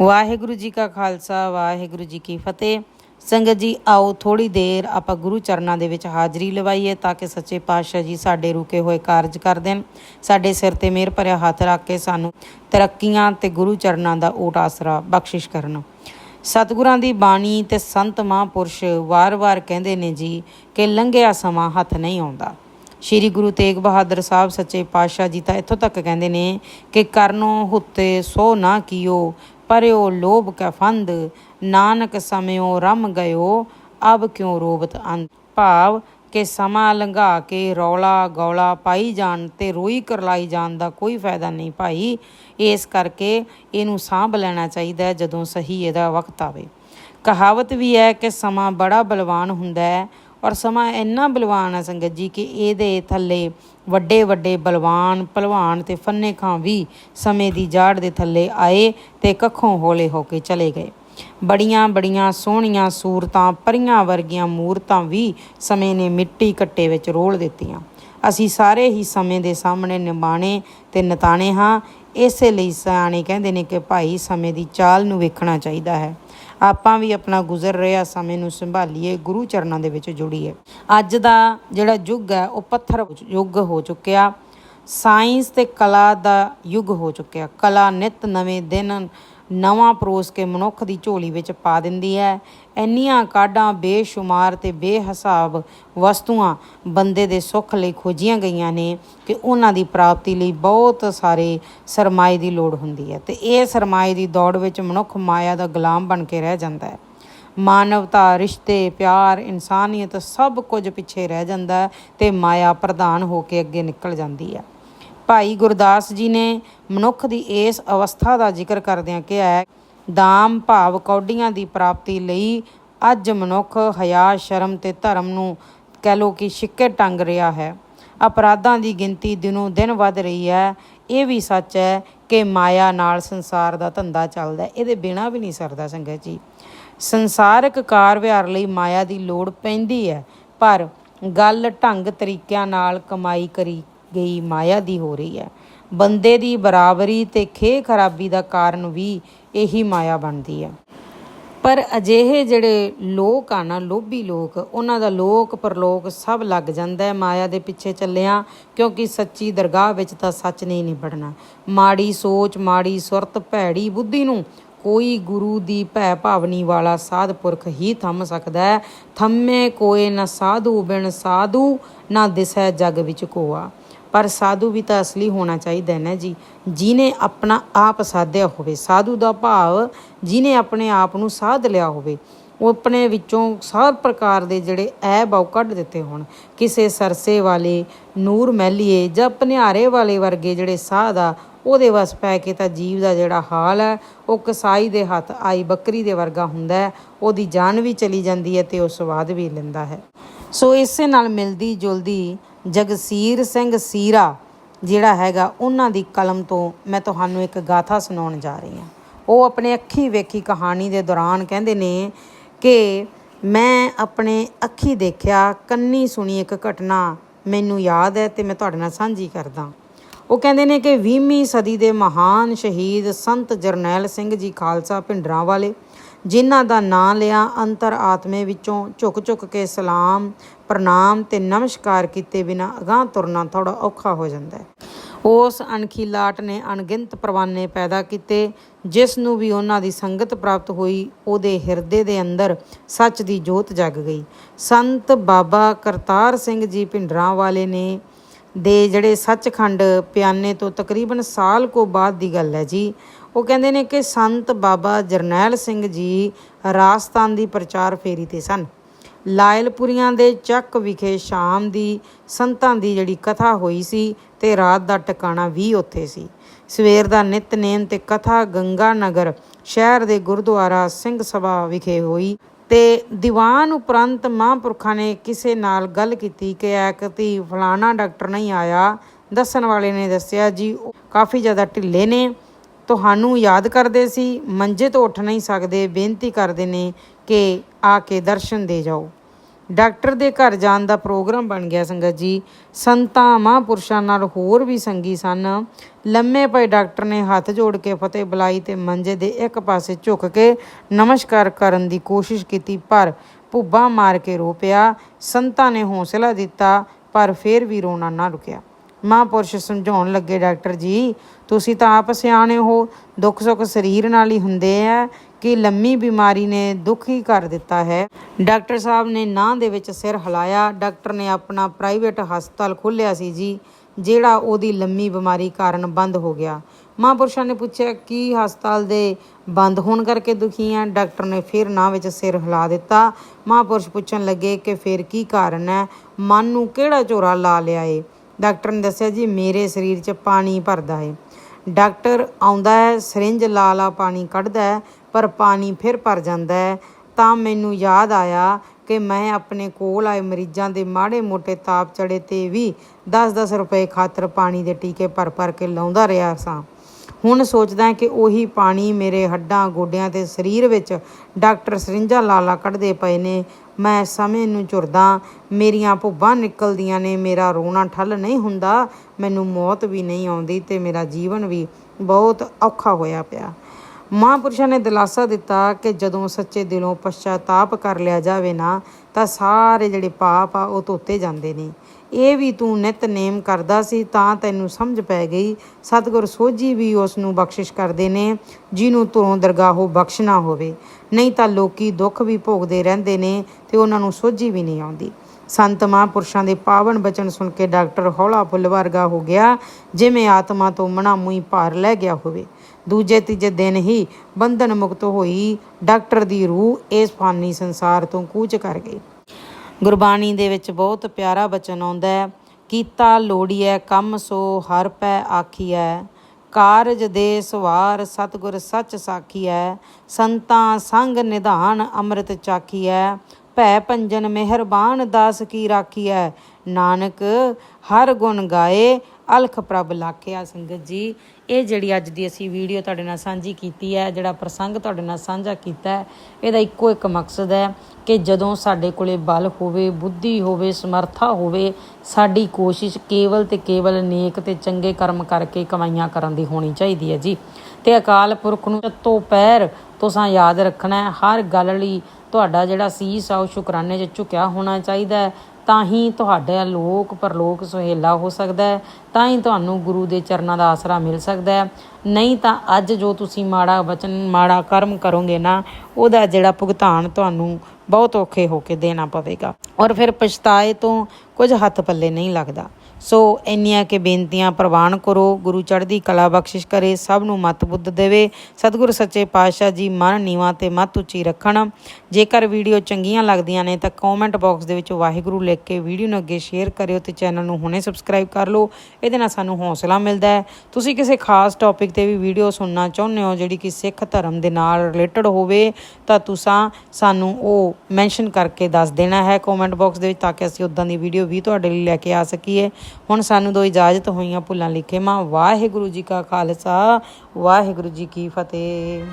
ਵਾਹਿਗੁਰੂ ਜੀ ਕਾ ਖਾਲਸਾ, ਵਾਹਿਗੁਰੂ ਜੀ ਕੀ ਫਤਿਹ। ਸੰਗਤ ਜੀ, ਆਓ ਥੋੜੀ ਦੇਰ ਆਪਾਂ ਗੁਰੂ ਚਰਨਾਂ ਦੇ ਵਿੱਚ ਹਾਜ਼ਰੀ ਲਵਾਈਏ ਤਾਂ ਕਿ ਸੱਚੇ ਪਾਤਸ਼ਾਹ ਜੀ ਸਾਡੇ ਰੁਕੇ ਹੋਏ ਕਾਰਜ ਕਰ ਦੇਣ। ਸਾਡੇ ਸਿਰ ਤੇ ਮਿਹਰ ਭਰਿਆ ਹੱਥ ਰੱਖ ਕੇ ਸਾਨੂੰ ਤਰੱਕੀਆਂ ਤੇ ਗੁਰੂ ਚਰਨਾਂ ਦਾ ਓਟ ਆਸਰਾ ਬਖਸ਼ਿਸ਼ ਕਰਨ। ਸਤਿਗੁਰਾਂ ਦੀ ਬਾਣੀ ਤੇ ਸੰਤ ਮਹਾਂਪੁਰਸ਼ ਵਾਰ-ਵਾਰ ਕਹਿੰਦੇ ਨੇ ਜੀ ਕਿ ਲੰਘਿਆ ਸਮਾਂ ਹੱਥ ਨਹੀਂ ਆਉਂਦਾ। ਸ਼੍ਰੀ ਗੁਰੂ ਤੇਗ ਬਹਾਦਰ ਸਾਹਿਬ ਸੱਚੇ ਪਾਤਸ਼ਾਹ ਜੀ ਤਾਂ ਇੱਥੋਂ ਤੱਕ ਕਹਿੰਦੇ ਨੇ ਕਿ ਕਰਨੋਂ ਹੁੱਤੇ ਸੋ ਨਾ ਕੀਓ ਪਰਿਓ ਲੋਭ ਕੈ ਫੰਦ, ਨਾਨਕ ਸਮਿਓ ਰਮ ਗਇਓ, ਅਬ ਕਿਉ ਰੋਬਤ ਅੰਤ ਭਾਵ ਕਿ ਸਮਾਂ ਲੰਘਾ ਕੇ ਰੌਲਾ ਗੌਲਾ ਪਾਈ ਜਾਣ ਤੇ ਰੋਈ ਕਰਲਾਈ ਜਾਣ ਦਾ ਕੋਈ ਫਾਇਦਾ ਨਹੀਂ ਭਾਈ। ਇਸ ਕਰਕੇ ਇਹਨੂੰ ਸਾਂਭ ਲੈਣਾ ਚਾਹੀਦਾ ਜਦੋਂ ਸਹੀ ਇਹਦਾ ਵਕਤ ਆਵੇ। ਕਹਾਵਤ ਵੀ ਹੈ ਕਿ ਸਮਾਂ ਬੜਾ ਬਲਵਾਨ ਹੁੰਦਾ ਹੈ। ਔਰ ਸਮਾਂ ਇੰਨਾ ਬਲਵਾਨ ਹੈ ਸੰਗਤ ਜੀ ਕਿ ਇਹਦੇ ਥੱਲੇ ਵੱਡੇ ਵੱਡੇ ਬਲਵਾਨ ਪਹਿਲਵਾਨ ਤੇ ਫੰਨੇ ਖਾਂ ਵੀ ਸਮੇਂ ਦੀ ਜਾੜ ਦੇ ਥੱਲੇ ਆਏ ਤੇ ਕੱਖੋਂ ਹੌਲੇ ਹੋ ਕੇ ਚਲੇ ਗਏ। ਬੜੀਆਂ ਬੜੀਆਂ ਸੋਹਣੀਆਂ ਸੂਰਤਾਂ, ਪਰੀਆਂ ਵਰਗੀਆਂ ਮੂਰਤਾਂ ਵੀ ਸਮੇਂ ਨੇ ਮਿੱਟੀ ਕੱਟੇ ਵਿੱਚ ਰੋਲ ਦਿੱਤੀਆਂ। ਅਸੀਂ ਸਾਰੇ ਹੀ ਸਮੇਂ ਦੇ ਸਾਹਮਣੇ ਨਿਬਾਣੇ ਤੇ ਨਤਾਣੇ ਹਾਂ। ਇਸੇ ਲਈ ਸਿਆਣੇ ਕਹਿੰਦੇ ਨੇ ਕਿ ਭਾਈ ਸਮੇਂ ਦੀ ਚਾਲ ਨੂੰ ਵੇਖਣਾ ਚਾਹੀਦਾ ਹੈ। ਆਪਾਂ ਵੀ ਆਪਣਾ ਗੁਜ਼ਰ ਰਿਹਾ ਸਮੇਂ ਨੂੰ ਸੰਭਾਲੀਏ, ਗੁਰੂ ਚਰਨਾਂ ਦੇ ਵਿੱਚ ਜੁੜੀਏ। ਅੱਜ ਦਾ ਜਿਹੜਾ ਯੁੱਗ ਹੈ, ਉਹ ਪੱਥਰ ਯੁੱਗ ਹੋ ਚੁੱਕਿਆ। ਸਾਇੰਸ ਤੇ ਕਲਾ ਦਾ ਯੁੱਗ ਹੋ ਚੁੱਕਿਆ। ਕਲਾ ਨਿਤ ਨਵੇਂ ਦਿਨ ਨਵਾਂ ਪਰੋਸ ਕੇ ਮਨੁੱਖ ਦੀ ਝੋਲੀ ਵਿੱਚ ਪਾ ਦਿੰਦੀ ਹੈ। ਇੰਨੀਆਂ ਕਾਢਾਂ ਬੇਸ਼ੁਮਾਰ ਤੇ ਬੇਹਿਸਾਬ ਵਸਤੂਆਂ ਬੰਦੇ ਦੇ ਸੁੱਖ ਲਈ ਖੋਜੀਆਂ ਗਈਆਂ ਨੇ ਕਿ ਉਹਨਾਂ ਦੀ ਪ੍ਰਾਪਤੀ ਲਈ ਬਹੁਤ ਸਾਰੇ ਸਰਮਾਏ ਦੀ ਲੋੜ ਹੁੰਦੀ ਹੈ। ਤੇ ਇਹ ਸਰਮਾਏ ਦੀ ਦੌੜ ਵਿੱਚ ਮਨੁੱਖ ਮਾਇਆ ਦਾ ਗੁਲਾਮ ਬਣ ਕੇ ਰਹਿ ਜਾਂਦਾ ਹੈ। ਮਾਨਵਤਾ, ਰਿਸ਼ਤੇ, ਪਿਆਰ, ਇਨਸਾਨੀਅਤ ਸਭ ਕੁਝ ਪਿੱਛੇ ਰਹਿ ਜਾਂਦਾ ਹੈ ਤੇ ਮਾਇਆ ਪ੍ਰਧਾਨ ਹੋ ਕੇ ਅੱਗੇ ਨਿਕਲ ਜਾਂਦੀ ਹੈ। ਭਾਈ ਗੁਰਦਾਸ ਜੀ ਨੇ ਮਨੁੱਖ ਦੀ ਇਸ ਅਵਸਥਾ ਦਾ ਜ਼ਿਕਰ ਕਰਦਿਆਂ ਕਿਹਾ ਹੈ ਦਾਮ ਭਾਵ ਕੌਡੀਆਂ ਦੀ ਪ੍ਰਾਪਤੀ ਲਈ ਅੱਜ ਮਨੁੱਖ ਹਯਾ, ਸ਼ਰਮ ਤੇ ਧਰਮ ਨੂੰ ਕਹਿ ਲੋ ਕਿ ਛਿੱਕੇ ਟੰਗ ਰਿਹਾ ਹੈ। ਅਪਰਾਧਾਂ ਦੀ ਗਿਣਤੀ ਦਿਨੋਂ ਦਿਨ ਵੱਧ ਰਹੀ ਹੈ। ਇਹ ਵੀ ਸੱਚ ਹੈ ਕਿ ਮਾਇਆ ਨਾਲ ਸੰਸਾਰ ਦਾ ਧੰਦਾ ਚੱਲਦਾ ਇਹਦੇ ਬਿਨਾ ਵੀ ਨਹੀਂ ਸਰਦਾ ਸੰਗਤ ਜੀ। ਸੰਸਾਰਕ ਕਾਰ ਵਿਹਾਰ ਲਈ ਮਾਇਆ ਦੀ ਲੋੜ ਪੈਂਦੀ ਹੈ, ਪਰ ਗੱਲ ਢੰਗ ਤਰੀਕਿਆਂ ਨਾਲ ਕਮਾਈ ਕਰੀ ਗਈ ਮਾਇਆ ਦੀ ਹੋ ਰਹੀ ਹੈ। ਬੰਦੇ ਦੀ ਬਰਾਬਰੀ ਤੇ ਖੇ ਖਰਾਬੀ ਦਾ ਕਾਰਨ ਵੀ ਇਹੀ ਮਾਇਆ ਬਣਦੀ ਆ। ਪਰ ਅਜਿਹੇ ਜਿਹੜੇ ਲੋਕ ਆ ਨਾ, ਲੋਭੀ ਲੋਕ, ਉਹਨਾਂ ਦਾ ਲੋਕ ਪਰਲੋਕ ਸਭ ਲੱਗ ਜਾਂਦਾ ਹੈ ਮਾਇਆ ਦੇ ਪਿੱਛੇ ਚੱਲਿਆ, ਕਿਉਂਕਿ ਸੱਚੀ ਦਰਗਾਹ ਵਿੱਚ ਤਾਂ ਸੱਚ ਨਹੀਂ ਨਿਬੜਨਾ ਮਾੜੀ ਸੋਚ, ਮਾੜੀ ਸੁਰਤ, ਭੈੜੀ ਬੁੱਧੀ ਨੂੰ ਕੋਈ ਗੁਰੂ ਦੀ ਭੈ ਭਾਵਨੀ ਵਾਲਾ ਸਾਧ ਪੁਰਖ ਹੀ ਥੰਮ ਸਕਦਾ ਹੈ। ਥੰਮੇ ਕੋਏ ਨਾ ਸਾਧੂ ਬਿਨ ਸਾਧੂ, ਨਾ ਦਿਸੈ ਜਗ ਵਿੱਚ ਕੋਆ। ਪਰ ਸਾਧੂ ਵੀ ਤਾਂ ਅਸਲੀ ਹੋਣਾ ਚਾਹੀਦਾ ਹੈ ਨਾ ਜੀ। ਜਿਨੇ ਆਪਣਾ ਆਪ ਸਾਧਿਆ ਹੋਵੇ, ਸਾਧੂ ਦਾ ਭਾਵ ਜਿਨੇ ਆਪਣੇ ਆਪ ਨੂੰ ਸਾਧ ਲਿਆ ਹੋਵੇ, ਉਹ ਆਪਣੇ ਵਿੱਚੋਂ ਸਭ ਪ੍ਰਕਾਰ ਦੇ ਜਿਹੜੇ ਐਬ ਆਉ ਕੱਢ ਦਿੱਤੇ ਹੋਣ। ਕਿਸੇ ਸਰਸੇ ਵਾਲੇ, ਨੂਰ ਮਹਿਲੀਏ ਜਾਂ ਭਨਿਆਰੇ ਵਾਲੇ ਵਰਗੇ ਜਿਹੜੇ ਸਾਧ ਆ, ਉਹਦੇ ਵਸ ਪੈ ਕੇ ਤਾਂ ਜੀਵ ਦਾ ਜਿਹੜਾ ਹਾਲ ਹੈ, ਉਹ ਕਸਾਈ ਦੇ ਹੱਥ ਆਈ ਬੱਕਰੀ ਦੇ ਵਰਗਾ ਹੁੰਦਾ ਹੈ, ਉਹਦੀ ਜਾਨ ਵੀ ਚਲੀ ਜਾਂਦੀ ਹੈ ਤੇ ਉਹ ਸਵਾਦ ਵੀ ਲੈਂਦਾ ਹੈ। ਸੋ ਇਸੇ ਨਾਲ ਮਿਲਦੀ ਜੁਲਦੀ ਜਗਸੀਰ ਸਿੰਘ ਸੀਰਾ, ਜਿਹੜਾ ਹੈਗਾ, ਉਹਨਾਂ ਦੀ ਕਲਮ ਤੋਂ ਮੈਂ ਤੁਹਾਨੂੰ ਇੱਕ ਗਾਥਾ ਸੁਣਾਉਣ ਜਾ ਰਹੀ ਹਾਂ। ਉਹ ਆਪਣੇ ਅੱਖੀ ਵੇਖੀ ਕਹਾਣੀ ਦੇ ਦੌਰਾਨ ਕਹਿੰਦੇ ਨੇ ਕਿ ਮੈਂ ਆਪਣੇ ਅੱਖੀ ਦੇਖਿਆ, ਕੰਨੀ ਸੁਣੀ ਇੱਕ ਘਟਨਾ ਮੈਨੂੰ ਯਾਦ ਹੈ ਤੇ ਮੈਂ ਤੁਹਾਡੇ ਨਾਲ ਸਾਂਝੀ ਕਰਦਾ ਉਹ ਕਹਿੰਦੇ ਨੇ ਕਿ 20ਵੀਂ ਸਦੀ ਦੇ ਮਹਾਨ ਸ਼ਹੀਦ ਸੰਤ ਜਰਨੈਲ ਸਿੰਘ ਜੀ ਖਾਲਸਾ ਭਿੰਡਰਾਂ ਵਾਲੇ ਜਿਨ੍ਹਾਂ ਦਾ ਨਾਂ ਲਿਆ ਅੰਤਰ ਆਤਮੇ ਵਿੱਚੋਂ ਝੁਕ ਝੁਕ ਕੇ ਸਲਾਮ, ਪ੍ਰਣਾਮ ਤੇ ਨਮਸਕਾਰ ਕੀਤੇ ਬਿਨਾ ਅਗਾਹ ਤੁਰਨਾ ਥੋੜਾ ਔਖਾ ਹੋ ਜਾਂਦਾ ਹੈ। ਉਸ ਅਣਖੀ ਲਾਟ ਨੇ ਅਣਗਿਣਤ ਪਰਵਾਨੇ ਪੈਦਾ ਕੀਤੇ, ਜਿਸ ਨੂੰ ਵੀ ਉਹਨਾਂ ਦੀ ਸੰਗਤ ਪ੍ਰਾਪਤ ਹੋਈ, ਉਹਦੇ ਹਿਰਦੇ ਦੇ ਅੰਦਰ ਸੱਚ ਦੀ ਜੋਤ ਜਗ ਗਈ। ਸੰਤ ਬਾਬਾ ਕਰਤਾਰ ਸਿੰਘ ਜੀ ਭਿੰਡਰਾਂ ਵਾਲੇ ਨੇ ਦੇ ਜਿਹੜੇ ਸੱਚਖੰਡ ਪਿਆਨੇ ਤੋਂ ਤਕਰੀਬਨ ਸਾਲ ਕੋ ਬਾਅਦ ਦੀ ਗੱਲ ਹੈ ਜੀ ਉਹ ਕਹਿੰਦੇ ਨੇ ਕਿ ਸੰਤ ਬਾਬਾ ਜਰਨੈਲ ਸਿੰਘ ਜੀ ਰਾਜਸਥਾਨ ਦੀ ਪ੍ਰਚਾਰ ਫੇਰੀ ਤੇ ਸਨ। ਲਾਇਲਪੁਰੀਆਂ ਦੇ ਚੱਕ ਵਿਖੇ ਸ਼ਾਮ ਦੀ ਸੰਤਾਂ ਦੀ ਜਿਹੜੀ ਕਥਾ ਹੋਈ ਸੀ ਤੇ ਰਾਤ ਦਾ ਟਿਕਾਣਾ ਵੀ ਉੱਥੇ ਸੀ। ਸਵੇਰ ਦਾ ਨਿਤਨੇਮ ਤੇ ਕਥਾ ਗੰਗਾ ਨਗਰ ਸ਼ਹਿਰ ਦੇ ਗੁਰਦੁਆਰਾ ਸਿੰਘ ਸਭਾ ਵਿਖੇ ਹੋਈ ਤੇ ਦੀਵਾਨ ਉਪਰੰਤ ਮਹਾਂਪੁਰਖਾਂ ਨੇ ਕਿਸੇ ਨਾਲ ਗੱਲ ਕੀਤੀ ਕਿ ਐਕਤੀ ਫਲਾਣਾ ਡਾਕਟਰ ਨਹੀਂ ਆਇਆ, ਦੱਸਣ ਵਾਲੇ ਨੇ ਦੱਸਿਆ ਜੀ, ਉਹ ਕਾਫੀ ਜ਼ਿਆਦਾ ਢਿੱਲੇ ਨੇ। ਤੁਹਾਨੂੰ ਯਾਦ ਕਰਦੇ ਸੀ, ਮੰਜੇ ਤੋਂ ਉੱਠ ਨਹੀਂ ਸਕਦੇ, ਬੇਨਤੀ ਕਰਦੇ ਨੇ ਕਿ ਆ ਕੇ ਦਰਸ਼ਨ ਦੇ ਜਾਓ। ਡਾਕਟਰ ਦੇ ਘਰ ਜਾਣ ਦਾ ਪ੍ਰੋਗਰਾਮ ਬਣ ਗਿਆ ਸੰਗਤ ਜੀ। ਸੰਤਾਂ, ਮਹਾਂਪੁਰਸ਼ਾਂ ਨਾਲ ਹੋਰ ਵੀ ਸੰਗੀ ਸਨ। ਲੰਮੇ ਪਏ ਡਾਕਟਰ ਨੇ ਹੱਥ ਜੋੜ ਕੇ ਫਤਿਹ ਬੁਲਾਈ ਤੇ ਮੰਜੇ ਦੇ ਇੱਕ ਪਾਸੇ ਝੁਕ ਕੇ ਨਮਸਕਾਰ ਕਰਨ ਦੀ ਕੋਸ਼ਿਸ਼ ਕੀਤੀ, ਪਰ ਭੁੱਬਾ ਮਾਰ ਕੇ ਰੋ ਪਿਆ। ਸੰਤਾਂ ਨੇ ਹੌਸਲਾ ਦਿੱਤਾ, ਪਰ ਫਿਰ ਵੀ ਰੋਣਾ ਨਾ ਰੁਕਿਆ। ਮਹਾਂਪੁਰਸ਼ ਸਮਝਾਉਣ ਲੱਗੇ ਡਾਕਟਰ ਜੀ, ਤੁਸੀਂ ਤਾਂ ਆਪ ਸਿਆਣੇ ਹੋ, ਦੁੱਖ ਸੁੱਖ ਸਰੀਰ ਨਾਲ ਹੀ ਹੁੰਦੇ ਆ, ਕਿ ਲੰਮੀ ਬਿਮਾਰੀ ਨੇ ਦੁੱਖ ਹੀ ਕਰ ਦਿੱਤਾ ਹੈ? ਡਾਕਟਰ ਸਾਹਿਬ ਨੇ ਨਾਂ ਦੇ ਵਿੱਚ ਸਿਰ ਹਿਲਾਇਆ, ਡਾਕਟਰ ਨੇ ਆਪਣਾ ਪ੍ਰਾਈਵੇਟ ਹਸਪਤਾਲ ਖੋਲ੍ਹਿਆ ਸੀ ਜੀ, ਜਿਹੜਾ ਉਹਦੀ ਲੰਮੀ ਬਿਮਾਰੀ ਕਾਰਨ ਬੰਦ ਹੋ ਗਿਆ। ਮਹਾਂਪੁਰਸ਼ਾਂ ਨੇ ਪੁੱਛਿਆ, ਕੀ ਹਸਪਤਾਲ ਦੇ ਬੰਦ ਹੋਣ ਕਰਕੇ ਦੁਖੀ ਆ? ਡਾਕਟਰ ਨੇ ਫਿਰ ਨਾਂ ਵਿੱਚ ਸਿਰ ਹਿਲਾ ਦਿੱਤਾ। ਮਹਾਂਪੁਰਸ਼ ਪੁੱਛਣ ਲੱਗੇ ਕਿ ਫਿਰ ਕੀ ਕਾਰਨ ਹੈ? ਮਨ ਨੂੰ ਕਿਹੜਾ ਝੋਰਾ ਲਾ ਲਿਆ ਏ? ਡਾਕਟਰ ਨੇ ਦੱਸਿਆ ਜੀ, ਮੇਰੇ ਸਰੀਰ 'ਚ ਪਾਣੀ ਭਰਦਾ ਹੈ ਡਾਕਟਰ ਆਉਂਦਾ ਹੈ, ਸਿਰਿੰਜ ਲਾ ਲਾ ਪਾਣੀ ਕੱਢਦਾ ਹੈ, ਪਰ ਪਾਣੀ ਫਿਰ ਭਰ ਜਾਂਦਾ ਹੈ। ਤਾਂ ਮੈਨੂੰ ਯਾਦ ਆਇਆ ਕਿ ਮੈਂ ਆਪਣੇ ਕੋਲ ਆਏ ਮਰੀਜ਼ਾਂ ਦੇ ਮਾੜੇ ਮੋਟੇ ਤਾਪ ਚੜੇ ਤੇ ਵੀ 10-10 ਰੁਪਏ ਖਾਤਰ ਪਾਣੀ ਦੇ ਟੀਕੇ ਭਰ ਭਰ ਕੇ ਲਾਉਂਦਾ ਰਿਹਾ ਸਾਂ। ਹੁਣ ਸੋਚਦਾ ਕਿ ਉਹੀ ਪਾਣੀ ਮੇਰੇ ਹੱਡਾਂ ਗੋਡਿਆਂ ਤੇ ਸਰੀਰ ਵਿੱਚ ਡਾਕਟਰ ਸਰਿੰਜਾਂ ਲਾਲਾ ਕੱਢਦੇ ਪਏ ਨੇ। ਮੈਂ ਸਮੇਂ ਨੂੰ ਝੁਰਦਾ ਮੇਰੀਆਂ ਭੁੱਬਾਂ ਨਿਕਲਦੀਆਂ ਨੇ, ਮੇਰਾ ਰੋਣਾ ਠੱਲ ਨਹੀਂ ਹੁੰਦਾ, ਮੈਨੂੰ ਮੌਤ ਵੀ ਨਹੀਂ ਆਉਂਦੀ ਤੇ ਮੇਰਾ ਜੀਵਨ ਵੀ ਬਹੁਤ ਔਖਾ ਹੋਇਆ ਪਿਆ। ਮਹਾਂਪੁਰਸ਼ਾਂ ਨੇ ਦਿਲਾਸਾ ਦਿੱਤਾ ਕਿ ਜਦੋਂ ਸੱਚੇ ਦਿਲੋਂ ਪਛਤਾਤਾਪ ਕਰ ਲਿਆ ਜਾਵੇ ਨਾ, ਤਾਂ ਸਾਰੇ ਜਿਹੜੇ ਪਾਪ ਆ, ਉਹ ਧੋਤੇ ਜਾਂਦੇ ਨੇ। ਇਹ ਵੀ ਤੂੰ ਨਿਤਨੇਮ ਕਰਦਾ ਸੀ, ਤਾਂ ਤੈਨੂੰ ਸਮਝ ਪੈ ਗਈ। ਸਤਿਗੁਰ ਸੋਝੀ ਵੀ ਉਸ ਨੂੰ ਬਖਸ਼ਿਸ਼ ਕਰਦੇ ਨੇ, ਜਿਹਨੂੰ ਧੁਰੋਂ ਦਰਗਾਹੋਂ ਬਖਸ਼ਣਾ ਹੋਵੇ। ਨਹੀਂ ਤਾਂ ਲੋਕੀ ਦੁੱਖ ਵੀ ਭੋਗਦੇ ਰਹਿੰਦੇ ਨੇ ਤੇ ਉਹਨਾਂ ਨੂੰ ਸੋਝੀ ਵੀ ਨਹੀਂ ਆਉਂਦੀ। ਸੰਤ ਮਹਾਂਪੁਰਸ਼ਾਂ ਦੇ ਪਾਵਨ ਬਚਨ ਸੁਣ ਕੇ ਡਾਕਟਰ ਹੌਲਾ ਫੁੱਲ ਵਰਗਾ ਹੋ ਗਿਆ, ਜਿਵੇਂ ਆਤਮਾ ਤੋਂ ਮਣਾ ਮੂੰਹ ਭਾਰ ਲੈ ਗਿਆ ਹੋਵੇ। ਦੂਜੇ ਤੀਜੇ ਦਿਨ ਹੀ ਬੰਧਨ ਮੁਕਤ ਹੋਈ। ਡਾਕਟਰ ਦੀ ਰੂਹ ਇਸ ਫਾਨੀ ਸੰਸਾਰ ਤੋਂ ਕੂਚ ਕਰ ਗਈ। ਗੁਰਬਾਣੀ ਦੇ ਵਿੱਚ ਬਹੁਤ ਪਿਆਰਾ ਬਚਨ ਆਉਂਦਾ ਹੈ, ਕੀਤਾ ਲੋੜੀਐ, ਕੰਮ ਸੋ ਹਰ ਪੈ ਆਖੀਐ। ਕਾਰਜ ਦੇ ਸਵਾਰ ਸਤਿਗੁਰ ਸੱਚ ਸਾਖੀਐ। ਸੰਤਾਂ ਸੰਗ ਨਿਧਾਨ ਅੰਮ੍ਰਿਤ ਚਾਖੀਐ। ਭੈ ਭੰਜਨ ਮਿਹਰਬਾਨ ਦਾਸ ਕੀ ਰਾਖੀਐ। ਨਾਨਕ ਹਰ ਗੁਣ ਗਾਏ ਅਲਖ ਪ੍ਰਭ ਲਾਖਿਆ ਸੰਗਤ ਜੀ। ਇਹ ਜਿਹੜੀ ਅੱਜ ਦੀ ਅਸੀਂ ਵੀਡੀਓ ਤੁਹਾਡੇ ਨਾਲ ਸਾਂਝੀ ਕੀਤੀ ਹੈ, ਜਿਹੜਾ ਪ੍ਰਸੰਗ ਤੁਹਾਡੇ ਨਾਲ ਸਾਂਝਾ ਕੀਤਾ ਹੈ, ਇਹਦਾ ਇੱਕੋ ਇੱਕ ਮਕਸਦ ਹੈ ਕਿ ਜਦੋਂ ਸਾਡੇ ਕੋਲੇ ਬਲ ਹੋਵੇ, ਬੁੱਧੀ ਹੋਵੇ, ਸਮਰੱਥਾ ਹੋਵੇ, ਸਾਡੀ ਕੋਸ਼ਿਸ਼ ਕੇਵਲ ਤੇ ਕੇਵਲ ਨੇਕ ਤੇ ਚੰਗੇ ਕਰਮ ਕਰਕੇ ਕਮਾਈਆਂ ਕਰਨ ਦੀ ਹੋਣੀ ਚਾਹੀਦੀ ਹੈ ਜੀ। ਤੇ ਅਕਾਲ ਪੁਰਖ ਨੂੰ ਚੱਤੋ ਪੈਰ ਤੁਸੀਂ ਯਾਦ ਰੱਖਣਾ ਹੈ, ਹਰ ਗੱਲ ਲਈ ਤੁਹਾਡਾ ਜਿਹੜਾ ਸੀਸ ਆ, ਉਹ ਸ਼ੁਕਰਾਨੇ 'ਚ ਝੁਕਿਆ ਹੋਣਾ ਚਾਹੀਦਾ ਹੈ। ਤਾਂ ਹੀ ਤੁਹਾਡਾ ਲੋਕ ਪਰਲੋਕ ਸੁਹੇਲਾ ਹੋ ਸਕਦਾ ਹੈ, ਤਾਂ ਹੀ ਤੁਹਾਨੂੰ ਗੁਰੂ ਦੇ ਚਰਨਾਂ ਦਾ ਆਸਰਾ ਮਿਲ ਸਕਦਾ ਹੈ। ਨਹੀਂ ਤਾਂ ਅੱਜ ਜੋ ਤੁਸੀਂ ਮਾੜਾ ਵਚਨ, ਮਾੜਾ ਕਰਮ ਕਰੋਗੇ ਨਾ, ਉਹਦਾ ਜਿਹੜਾ ਭੁਗਤਾਨ ਤੁਹਾਨੂੰ ਬਹੁਤ ਔਖੇ ਹੋ ਕੇ ਦੇਣਾ ਪਵੇਗਾ। ਔਰ ਫਿਰ ਪਛਤਾਏ ਤੋਂ ਕੁਝ ਹੱਥ ਪੱਲੇ ਨਹੀਂ ਲੱਗਦਾ। ਸੋ ਇੰਨੀਆਂ ਕਿ ਬੇਨਤੀਆਂ ਪ੍ਰਵਾਨ ਕਰੋ, ਗੁਰੂ ਚੜ੍ਹਦੀ ਕਲਾ ਬਖਸ਼ਿਸ਼ ਕਰੇ, ਸਭ ਨੂੰ ਮਤ ਬੁੱਧ ਦੇਵੇ। ਸਤਿਗੁਰ ਸੱਚੇ ਪਾਤਸ਼ਾਹ ਜੀ ਮਨ ਨੀਵਾ ਤੇ ਮਤ ਉੱਚੀ ਰੱਖਣ। ਜੇਕਰ ਵੀਡੀਓ ਚੰਗੀਆਂ ਲੱਗਦੀਆਂ ਨੇ ਤਾਂ ਕਮੈਂਟ ਬਾਕਸ ਦੇ ਵਿੱਚ ਵਾਹਿਗੁਰੂ ਲਿਖ ਕੇ ਵੀਡੀਓ ਨੂੰ ਅੱਗੇ ਸ਼ੇਅਰ ਕਰਿਓ ਤੇ ਚੈਨਲ ਨੂੰ ਹੁਣੇ ਸਬਸਕ੍ਰਾਈਬ ਕਰ ਲਓ। ਇਹਦੇ ਨਾਲ ਸਾਨੂੰ ਹੌਸਲਾ ਮਿਲਦਾ ਹੈ। ਤੁਸੀਂ ਕਿਸੇ ਖਾਸ ਟੌਪਿਕ ਤੇ ਵੀ ਵੀਡੀਓ ਸੁਣਨਾ ਚਾਹੁੰਦੇ ਹੋ ਜਿਹੜੀ ਕਿ ਸਿੱਖ ਧਰਮ ਦੇ ਨਾਲ ਰਿਲੇਟਡ ਹੋਵੇ, ਤਾਂ ਤੁਸੀਂ ਸਾਨੂੰ ਉਹ ਮੈਂਸ਼ਨ ਕਰਕੇ ਦੱਸ ਦੇਣਾ ਹੈ ਕਮੈਂਟ ਬਾਕਸ ਦੇ ਵਿੱਚ ਤਾਂ ਕਿ ਅਸੀਂ ਉਦਾਂ ਦੀ ਵੀਡੀਓ ਵੀ ਤੁਹਾਡੇ ਲਈ ਲੈ ਕੇ ਆ ਸਕੀਏ। ਹੁਣ ਸਾਨੂੰ ਦੋ ਇਜਾਜ਼ਤ ਹੋਈਆਂ ਭੁੱਲਾਂ ਲਿਖੇ ਮਾਂ, ਵਾਹਿਗੁਰੂ ਜੀ ਕਾ ਖਾਲਸਾ, ਵਾਹਿਗੁਰੂ ਜੀ ਕੀ ਫਤਿਹ।